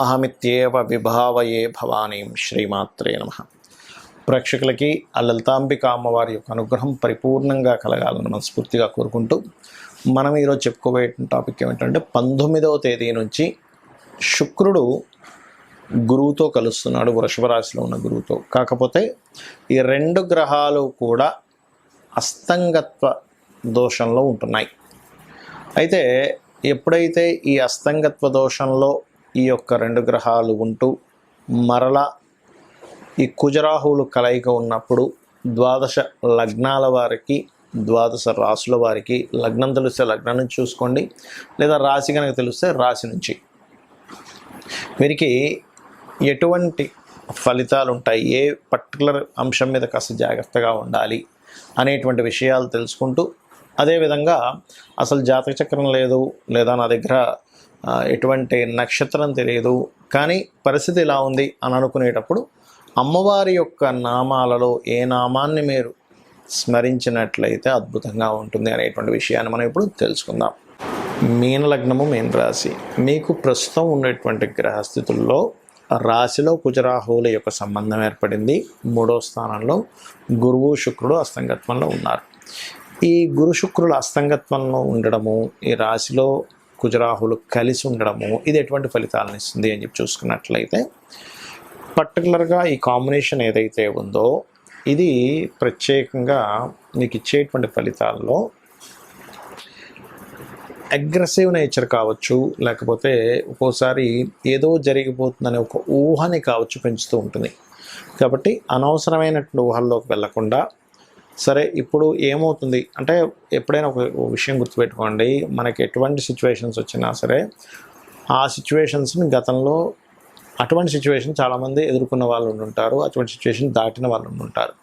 అహమిత్యేవ విభావయే భవానీం శ్రీమాత్రే నమ. ప్రేక్షకులకి ఆ లలితాంబిక అమ్మవారి యొక్క అనుగ్రహం పరిపూర్ణంగా కలగాలని మనస్ఫూర్తిగా కోరుకుంటూ మనం ఈరోజు చెప్పుకోబోయే టాపిక్ ఏమిటంటే పంతొమ్మిదవ తేదీ నుంచి శుక్రుడు గురువుతో కలుస్తున్నాడు వృషభ రాశిలో ఉన్న గురువుతో. కాకపోతే ఈ రెండు గ్రహాలు కూడా అస్తంగత్వ దోషంలో ఉంటున్నాయి. అయితే ఎప్పుడైతే ఈ అస్తంగత్వ దోషంలో ఈ యొక్క రెండు గ్రహాలు ఉంటూ మరలా ఈ కుజరాహువులు కలయిక ఉన్నప్పుడు ద్వాదశ లగ్నాల వారికి ద్వాదశ రాసుల వారికి లగ్నం తెలిస్తే లగ్నం నుంచి చూసుకోండి లేదా రాశి కనుక తెలిస్తే రాశి నుంచి. వీరికి ఎటువంటి ఫలితాలు ఉంటాయి ఏ పర్టికులర్ అంశం మీద కాస్త జాగ్రత్తగా ఉండాలి అనేటువంటి విషయాలు తెలుసుకుంటూ అదేవిధంగా అసలు జాతక చక్రం లేదు లేదా నా దగ్గర ఎటువంటి నక్షత్రం తెలియదు. కానీ పరిస్థితి ఇలా ఉంది అని అనుకునేటప్పుడు అమ్మవారి యొక్క నామాలలో ఏ నామాన్ని మీరు స్మరించినట్లయితే అద్భుతంగా ఉంటుంది అనేటువంటి విషయాన్ని మనం ఇప్పుడు తెలుసుకుందాం. మీన లగ్నము మీన రాశి. మీకు ప్రస్తుతం ఉన్నటువంటి గ్రహస్థితుల్లో రాశిలో కుజరాహువుల యొక్క సంబంధం ఏర్పడింది. మూడో స్థానంలో గురువు శుక్రుడు అస్తంగత్వంలో ఉన్నారు. ఈ గురు శుక్రుల అస్తంగత్వంలో ఉండడము ఈ రాశిలో కుజరాహులు కలిసి ఉండడము ఇది ఎటువంటి ఫలితాలను ఇస్తుంది అని చెప్పి చూసుకున్నట్లయితే పర్టికులర్గా ఈ కాంబినేషన్ ఏదైతే ఉందో ఇది ప్రత్యేకంగా మీకు ఇచ్చేటువంటి ఫలితాల్లో అగ్రెసివ్ నేచర్ కావచ్చు లేకపోతే ఒక్కోసారి ఏదో జరిగిపోతుందనే ఒక ఊహని కావచ్చు పెంచుతూ ఉంటుంది. కాబట్టి అనవసరమైనటువంటి ఊహల్లోకి వెళ్ళకుండా సరే ఇప్పుడు ఏమవుతుంది? అంటే ఎప్పుడైనా ఒక విషయం గుర్తుపెట్టుకోండి. మనకి ఎటువంటి సిచ్యువేషన్స్ వచ్చినా సరే ఆ సిచ్యువేషన్స్ని గతంలో అటువంటి సిచ్యువేషన్ చాలామంది ఎదుర్కొన్న వాళ్ళు ఉంటుంటారు అటువంటి సిచ్యువేషన్ దాటిన వాళ్ళు ఉంటుంటారు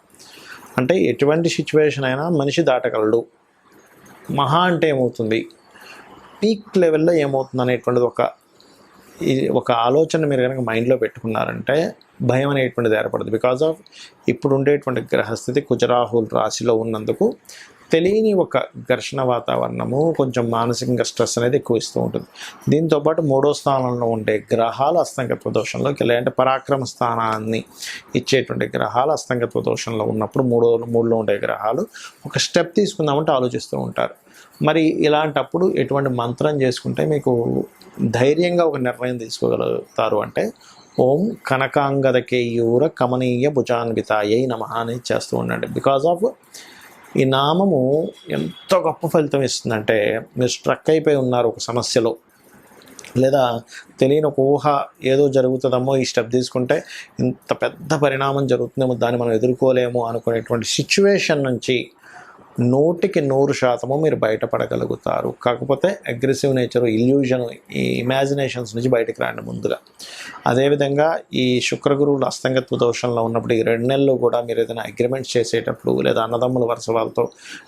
అంటే ఎటువంటి సిచ్యువేషన్ అయినా మనిషి దాటగలడు. మహా అంటే ఏమవుతుంది? పీక్ లెవెల్లో ఏమవుతుంది అనేటువంటిది ఒక ఇది ఒక ఆలోచన మీరు కనుక మైండ్లో పెట్టుకున్నారంటే భయం అనేటువంటిది ఏర్పడదు. బికాజ్ ఆఫ్ ఇప్పుడు ఉండేటువంటి గ్రహస్థితి కుజరాహుల్ రాశిలో ఉన్నందుకు తెలియని ఒక ఘర్షణ వాతావరణము కొంచెం మానసికంగా స్ట్రెస్ అనేది ఎక్కువ ఇస్తూ ఉంటుంది దీంతోపాటు మూడో స్థానంలో ఉండే గ్రహాలు అస్తంగత్వ దోషంలోకి వెళ్ళాయి అంటే పరాక్రమ స్థానాన్ని ఇచ్చేటువంటి గ్రహాలు అస్తంగత్వ దోషంలో ఉన్నప్పుడు మూడో మూడులో ఉండే గ్రహాలు ఒక స్టెప్ తీసుకుందామంటే ఆలోచిస్తూ ఉంటారు. మరి ఇలాంటప్పుడు ఎటువంటి మంత్రం చేసుకుంటే మీకు ధైర్యంగా ఒక నిర్ణయం తీసుకోగలుగుతారు అంటే ఓం కనకాంగదకేయూర కమనీయ భుజాన్వితాయై నమ అని చేస్తూ ఉండండి. బికాజ్ ఆఫ్ ఈ నామము ఎంత గొప్ప ఫలితం ఇస్తుందంటే మీరు స్ట్రక్ అయిపోయి ఉన్నారు ఒక సమస్యలో. లేదా తెలియని ఒక ఊహ ఏదో జరుగుతుందమ్మో ఈ స్టెప్ తీసుకుంటే ఇంత పెద్ద పరిణామం జరుగుతుందేమో దాన్ని మనం ఎదుర్కోలేము అనుకునేటువంటి సిచ్యువేషన్ నుంచి నూటికి నూరు శాతము మీరు బయటపడగలుగుతారు. కాకపోతే అగ్రెసివ్ నేచర్ ఇల్యూజన్ ఈ ఇమాజినేషన్స్ నుంచి బయటకు రాండి ముందుగా. అదేవిధంగా ఈ శుక్రగురువులు అస్తంగత్వ దోషంలో ఉన్నప్పుడు ఈ రెండు నెలలు కూడా మీరు ఏదైనా అగ్రిమెంట్స్ చేసేటప్పుడు లేదా అన్నదమ్ముల వరుస వాళ్ళతో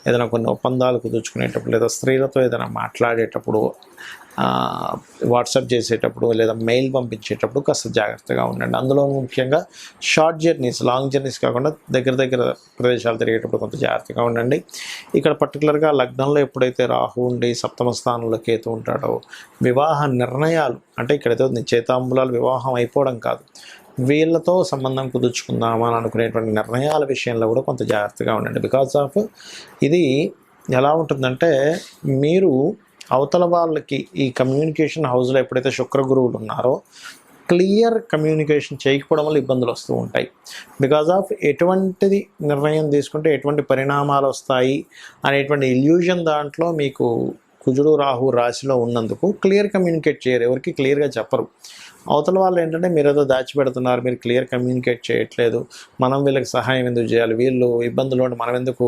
ఏదైనా కొన్ని ఒప్పందాలు కుదుర్చుకునేటప్పుడు లేదా స్త్రీలతో ఏదైనా మాట్లాడేటప్పుడు వాట్సాప్ చేసేటప్పుడు లేదా మెయిల్ పంపించేటప్పుడు కాస్త జాగ్రత్తగా ఉండండి. అందులో ముఖ్యంగా షార్ట్ జర్నీస్ లాంగ్ జర్నీస్ కాకుండా దగ్గర దగ్గర ప్రదేశాలు తిరిగేటప్పుడు కొంత జాగ్రత్తగా ఉండండి. ఇక్కడ పర్టికులర్గా లగ్నంలో ఎప్పుడైతే రాహు ఉండి సప్తమ స్థానంలో కేతు ఉంటాడో వివాహ నిర్ణయాలు అంటే ఇక్కడైతే నిశ్చేతాంబులాలు వివాహం అయిపోవడం కాదు. వీళ్ళతో సంబంధం కుదుర్చుకుందామా అని అనుకునేటువంటి నిర్ణయాల విషయంలో కూడా కొంత జాగ్రత్తగా ఉండండి. బికాస్ ఆఫ్ ఇది ఎలా ఉంటుందంటే మీరు అవతల వాళ్ళకి ఈ కమ్యూనికేషన్ హౌస్లో ఎప్పుడైతే శుక్ర గురువులు ఉన్నారో క్లియర్ కమ్యూనికేషన్ చేయకపోవడం వల్ల ఇబ్బందులు వస్తూ ఉంటాయి. బికాజ్ ఆఫ్ ఎటువంటిది నిర్ణయం తీసుకుంటే ఎటువంటి పరిణామాలు వస్తాయి అనేటువంటి ఇల్యూజన్ దాంట్లో మీకు కుజుడు రాహు రాశిలో ఉన్నందుకు క్లియర్ కమ్యూనికేట్ చేయరు. ఎవరికి క్లియర్గా చెప్పరు. అవతల వాళ్ళు ఏంటంటే మీరు ఏదో దాచిపెడుతున్నారు మీరు క్లియర్ కమ్యూనికేట్ చేయట్లేదు మనం వీళ్ళకి సహాయం ఎందుకు చేయాలి వీళ్ళు ఇబ్బందులు ఉండి మనం ఎందుకు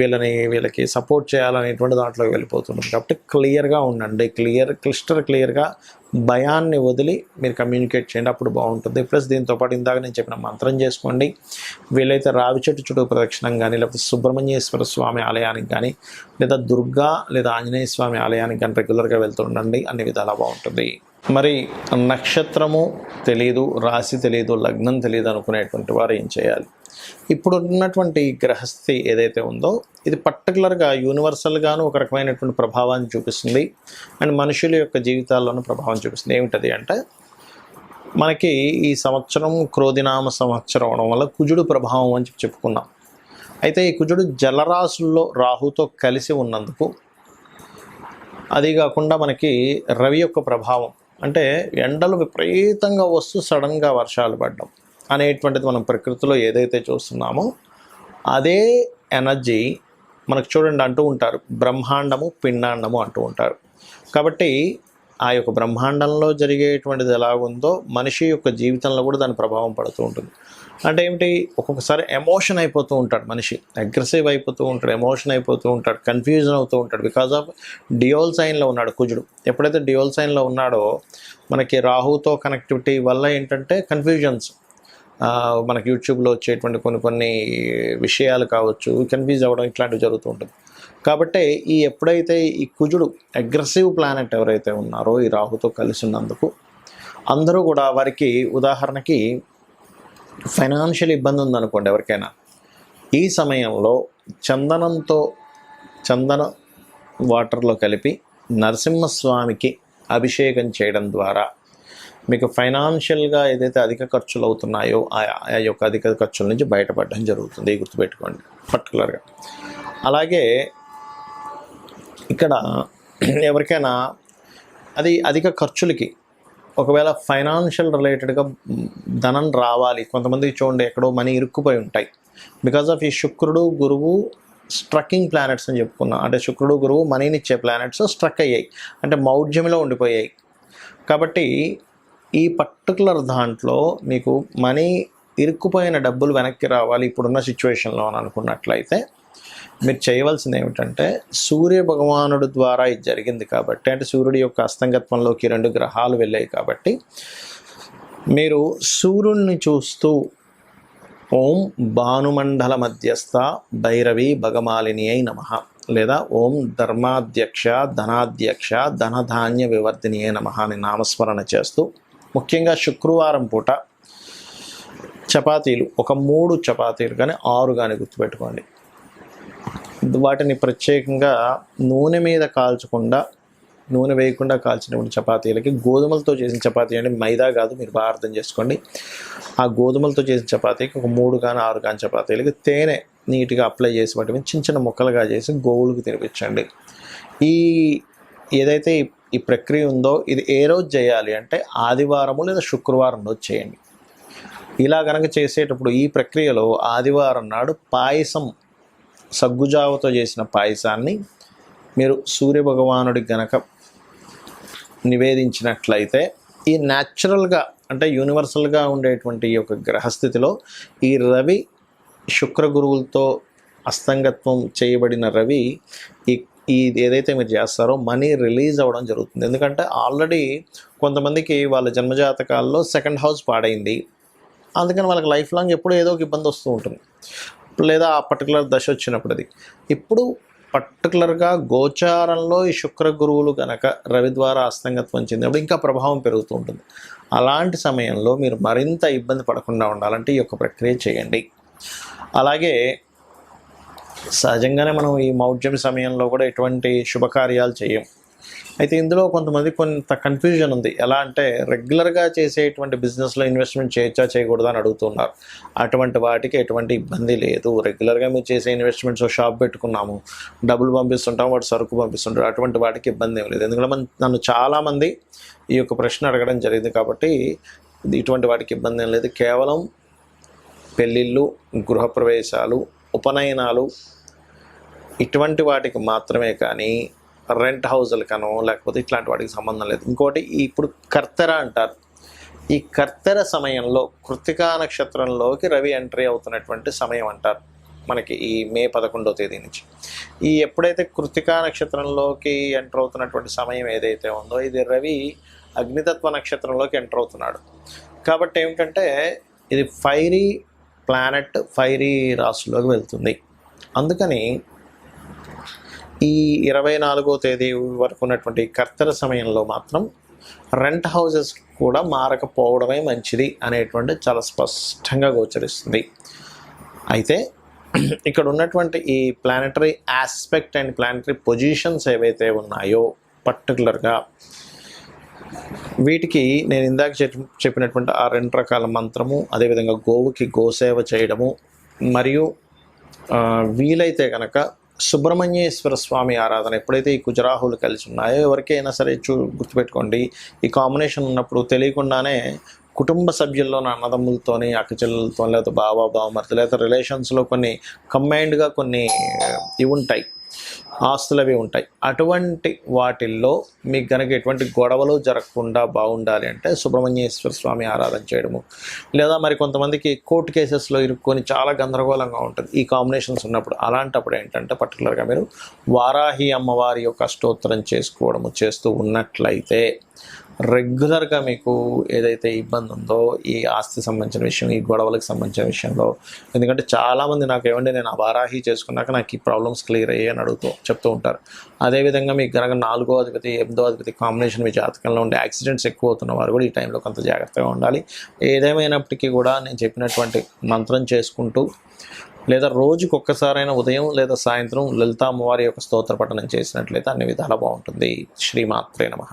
వీళ్ళని వీళ్ళకి సపోర్ట్ చేయాలనేటువంటి దాంట్లోకి వెళ్ళిపోతున్నాం కాబట్టి క్లియర్గా ఉండండి క్లియర్ క్లిస్టర్ క్లియర్గా భయాన్ని వదిలి మీరు కమ్యూనికేట్ చేయండి అప్పుడు బాగుంటుంది. ప్లస్ దీంతో పాటు ఇందాక నేను చెప్పిన మంత్రం చేసుకోండి. వీలైతే రావి చెట్టు చుట్టూ ప్రదక్షిణం కానీ లేకపోతే సుబ్రహ్మణ్యేశ్వర స్వామి ఆలయానికి కానీ లేదా దుర్గా లేదా ఆంజనేయ స్వామి ఆలయానికి కానీ రెగ్యులర్గా వెళ్తుండండి అన్ని విధాలా బాగుంటుంది. మరి నక్షత్రము తెలియదు రాశి తెలియదు లగ్నం తెలియదు అనుకునేటువంటి వారు ఏం చేయాలి? ఇప్పుడు ఉన్నటువంటి గ్రహస్థి ఏదైతే ఉందో ఇది పర్టికులర్గా యూనివర్సల్గాను ఒక రకమైనటువంటి ప్రభావాన్ని చూపిస్తుంది. అండ్ మనుషుల యొక్క జీవితాల్లోనూ ప్రభావం చూపిస్తుంది. ఏమిటది అంటే మనకి ఈ సంవత్సరం క్రోధినామ సంవత్సరం అవడం వల్ల కుజుడు ప్రభావం అని చెప్పి చెప్పుకున్నాం. అయితే ఈ కుజుడు జలరాశుల్లో రాహుతో కలిసి ఉన్నందుకు అది కాకుండా మనకి రవి యొక్క ప్రభావం అంటే ఎండలు విపరీతంగా వస్తూ సడన్గా వర్షాలు పడడం అనేటువంటిది మనం ప్రకృతిలో ఏదైతే చూస్తున్నామో అదే ఎనర్జీ మనకు చూడండి అంటూ ఉంటారు. బ్రహ్మాండము పిండాండము అంటూ ఉంటారు. కాబట్టి ఆ యొక్క బ్రహ్మాండంలో జరిగేటువంటిది ఎలా ఉందో మనిషి యొక్క జీవితంలో కూడా దాని ప్రభావం పడుతూ ఉంటుంది. అంటే ఏమిటి? ఒక్కొక్కసారి ఎమోషన్ అయిపోతూ ఉంటాడు మనిషి. అగ్రెసివ్ అయిపోతూ ఉంటాడు ఎమోషన్ అయిపోతూ ఉంటాడు కన్ఫ్యూజన్ అవుతూ ఉంటాడు. బికాజ్ ఆఫ్ డియోల్ సైన్లో ఉన్నాడు కుజుడు. ఎప్పుడైతే డియోల్ సైన్లో ఉన్నాడో మనకి రాహుతో కనెక్టివిటీ వల్ల ఏంటంటే కన్ఫ్యూజన్స్. మనకి యూట్యూబ్లో వచ్చేటువంటి కొన్ని కొన్ని విషయాలు కావచ్చు కన్ఫ్యూజ్ అవ్వడం ఇట్లాంటివి జరుగుతూ ఉంటుంది. కాబట్టి ఈ ఎప్పుడైతే ఈ కుజుడు అగ్రెసివ్ ప్లానెట్ ఎవరైతే ఉన్నారో ఈ రాహుతో కలిసి ఉన్నందుకు అందరూ కూడా వారికి ఉదాహరణకి ఫైనాన్షియల్ ఇబ్బంది ఉందనుకోండి ఎవరికైనా. ఈ సమయంలో చందనంతో చందన వాటర్లో కలిపి నరసింహస్వామికి అభిషేకం చేయడం ద్వారా మీకు ఫైనాన్షియల్గా ఏదైతే అధిక ఖర్చులు అవుతున్నాయో ఆ ఆ యొక్క అధిక ఖర్చుల నుంచి బయటపడడం జరుగుతుంది. గుర్తుపెట్టుకోండి పర్టికులర్గా అలాగే ఇక్కడ ఎవరికైనా అది అధిక ఖర్చులకి ఒకవేళ ఫైనాన్షియల్ రిలేటెడ్గా ధనం రావాలి. కొంతమంది చూడండి ఎక్కడో మనీ ఇరుక్కుపోయి ఉంటాయి. బికాజ్ ఆఫ్ ఈ శుక్రుడు గురువు స్ట్రక్కింగ్ ప్లానెట్స్ అని చెప్పుకున్నాం. అంటే శుక్రుడు గురువు మనీని ఇచ్చే ప్లానెట్స్ స్ట్రక్ అయ్యాయి. అంటే మౌఢ్యంలో ఉండిపోయాయి. కాబట్టి ఈ పర్టికులర్ దాంట్లో మీకు మనీ ఇరుక్కుపోయిన డబ్బులు వెనక్కి రావాలి ఇప్పుడున్న సిచ్యువేషన్లో అని అనుకున్నట్లయితే మీరు చేయవలసింది ఏమిటంటే సూర్య భగవానుడు ద్వారా ఇది జరిగింది కాబట్టి అంటే సూర్యుడి యొక్క అస్తంగత్వంలోకి రెండు గ్రహాలు వెళ్ళాయి కాబట్టి మీరు సూర్యుడిని చూస్తూ ఓం భానుమండల మధ్యస్థ భైరవి భగమాలిని అయి నమ లేదా ఓం ధర్మాధ్యక్ష ధనాధ్యక్ష ధనధాన్య వివర్ధిని అయి నమ అని నామస్మరణ చేస్తూ ముఖ్యంగా శుక్రవారం పూట చపాతీలు ఒక మూడు చపాతీలు కానీ ఆరు కానీ గుర్తుపెట్టుకోండి. వాటిని ప్రత్యేకంగా నూనె మీద కాల్చకుండా నూనె వేయకుండా కాల్చినటువంటి చపాతీలకి గోధుమలతో చేసిన చపాతీ అంటే మైదా కాదు మీరు బాగా అర్థం చేసుకోండి. ఆ గోధుమలతో చేసిన చపాతీకి ఒక మూడు కానీ ఆరు కానీ చపాతీలకి తేనె నీట్గా అప్లై చేసి వాటి మీద చిన్న చిన్న ముక్కలుగా చేసి గోవులకు తినిపించండి. ఈ ఏదైతే ఈ- ప్రక్రియ ఉందో ఇది ఏ రోజు చేయాలి అంటే ఆదివారము లేదా శుక్రవారం రోజు చేయండి. ఇలా కనుక చేసేటప్పుడు ఈ ప్రక్రియలో ఆదివారం నాడు పాయసం సగ్గుజావతో చేసిన పాయసాన్ని మీరు సూర్యభగవానుడికి గనక నివేదించినట్లయితే ఈ న్యాచురల్గా అంటే యూనివర్సల్గా ఉండేటువంటి ఈ యొక్క గ్రహస్థితిలో ఈ రవి శుక్ర గురువులతో అస్తంగత్వం చేయబడిన రవి ఈ ఈ ఏదైతే మీరు చేస్తారో మనీ రిలీజ్ అవ్వడం జరుగుతుంది. ఎందుకంటే ఆల్రెడీ కొంతమందికి వాళ్ళ జన్మజాతకాల్లో సెకండ్ హౌస్ పాడైంది. అందుకని వాళ్ళకి లైఫ్ లాంగ్ ఎప్పుడూ ఏదో ఒక ఇబ్బంది వస్తూ ఉంటుంది. లేదా ఆ పర్టికులర్ దశ వచ్చినప్పుడు అది. ఇప్పుడు పర్టికులర్గా గోచారంలో ఈ శుక్ర గురువులు కనుక రవి ద్వారా అస్తంగత్వం చెందినప్పుడు ఇంకా ప్రభావం పెరుగుతూ ఉంటుంది. అలాంటి సమయంలో మీరు మరింత ఇబ్బంది పడకుండా ఉండాలంటే ఈ యొక్క ప్రక్రియ చేయండి. అలాగే సహజంగానే మనం ఈ మౌఢ్యం సమయంలో కూడా ఎటువంటి శుభకార్యాలు చేయం. అయితే ఇందులో కొంతమంది కొంత కన్ఫ్యూజన్ ఉంది. ఎలా అంటే రెగ్యులర్గా చేసేటువంటి బిజినెస్లో ఇన్వెస్ట్మెంట్ చేయొచ్చా చేయకూడదా అని అడుగుతున్నారు. అటువంటి వాటికి ఎటువంటి ఇబ్బంది లేదు. రెగ్యులర్గా మీరు చేసే ఇన్వెస్ట్మెంట్స్ షాప్ పెట్టుకున్నాము. డబ్బులు పంపిస్తుంటాం వాడు సరుకు పంపిస్తుంటారు అటువంటి వాటికి ఇబ్బంది ఏం లేదు. ఎందుకంటే మన నన్ను చాలామంది ఈ యొక్క ప్రశ్న అడగడం జరిగింది కాబట్టి ఇటువంటి వాటికి ఇబ్బంది ఏం లేదు. కేవలం పెళ్ళిళ్ళు గృహప్రవేశాలు ఉపనయనాలు ఇటువంటి వాటికి మాత్రమే కానీ రెంట్ హౌజులకనో లేకపోతే ఇట్లాంటి వాటికి సంబంధం లేదు. ఇంకోటి ఇప్పుడు కర్తెర అంటారు. ఈ కర్తెర సమయంలో కృతికా నక్షత్రంలోకి రవి ఎంట్రీ అవుతున్నటువంటి సమయం అంటారు మనకి ఈ మే పదకొండవ తేదీ నుంచి. ఈ ఎప్పుడైతే కృతికా నక్షత్రంలోకి ఎంటర్ అవుతున్నటువంటి సమయం ఏదైతే ఉందో ఇది రవి అగ్నితత్వ నక్షత్రంలోకి ఎంటర్ అవుతున్నాడు. కాబట్టి ఏమిటంటే ఇది ఫైరీ ప్లానెట్ ఫైరీ రాశిలోకి వెళ్తుంది. అందుకని ఈ ఇరవై నాలుగో తేదీ వరకు ఉన్నటువంటి కర్తర సమయంలో మాత్రం రెంట్ హౌసెస్ కూడా మారకపోవడమే మంచిది అనేటువంటి చాలా స్పష్టంగా గోచరిస్తుంది. అయితే ఇక్కడ ఉన్నటువంటి ఈ planetary aspect and planetary positions ఏవైతే ఉన్నాయో పర్టికులర్గా వీటికి నేను ఇందాక చెప్పి చెప్పినటువంటి ఆ రెండు రకాల మంత్రము అదేవిధంగా గోవుకి గోసేవ చేయడము మరియు వీలైతే కనుక సుబ్రహ్మణ్యేశ్వర స్వామి ఆరాధన ఎప్పుడైతే ఈ కుజరాహులు కలిసి ఉన్నాయో ఎవరికైనా సరే చూ గుర్తుపెట్టుకోండి. ఈ కాంబినేషన్ ఉన్నప్పుడు తెలియకుండానే కుటుంబ సభ్యుల్లో అన్నదమ్ములతోని అక్కచెల్లెలతో లేకపోతే బావ బావమర్తి లేకపోతే రిలేషన్స్లో కొన్ని కంబైన్డ్గా కొన్ని ఇవి ఉంటాయి. ఆస్తులు అవి ఉంటాయి. అటువంటి వాటిల్లో మీకు కనుక ఎటువంటి గొడవలు జరగకుండా బాగుండాలి అంటే సుబ్రహ్మణ్యేశ్వర స్వామి ఆరాధన చేయడము. లేదా మరి కొంతమందికి కోర్టు కేసెస్లో ఇరుక్కొని చాలా గందరగోళంగా ఉంటుంది. ఈ కాంబినేషన్స్ ఉన్నప్పుడు అలాంటప్పుడు ఏంటంటే పర్టికులర్గా మీరు వారాహి అమ్మవారి యొక్క అష్టోత్తరం చేసుకోవడము చేస్తూ ఉన్నట్లయితే రెగ్యులర్గా మీకు ఏదైతే ఇబ్బంది ఉందో ఈ ఆస్తి సంబంధించిన విషయం ఈ గొడవలకు సంబంధించిన విషయంలో ఎందుకంటే చాలామంది నాకు ఏమంటే నేను ఆ వారాహి చేసుకున్నాక నాకు ఈ ప్రాబ్లమ్స్ క్లియర్ అయ్యాయి అని అడుగుతూ చెప్తూ ఉంటారు. అదేవిధంగా మీకు కనుక నాలుగో అధిపతి ఎనిమిదో అధిపతి కాంబినేషన్ మీ జాతకంలో ఉండే యాక్సిడెంట్స్ ఎక్కువ అవుతున్న వారు కూడా ఈ టైంలో కొంత జాగ్రత్తగా ఉండాలి. ఏదేమైనప్పటికీ కూడా నేను చెప్పినటువంటి మంత్రం చేసుకుంటూ లేదా రోజుకు ఒక్కసారైనా ఉదయం లేదా సాయంత్రం లలితా అమ్మవారి యొక్క స్తోత్ర పఠనం చేసినట్లయితే అన్ని విధాలా బాగుంటుంది. శ్రీమాత్రే నమ.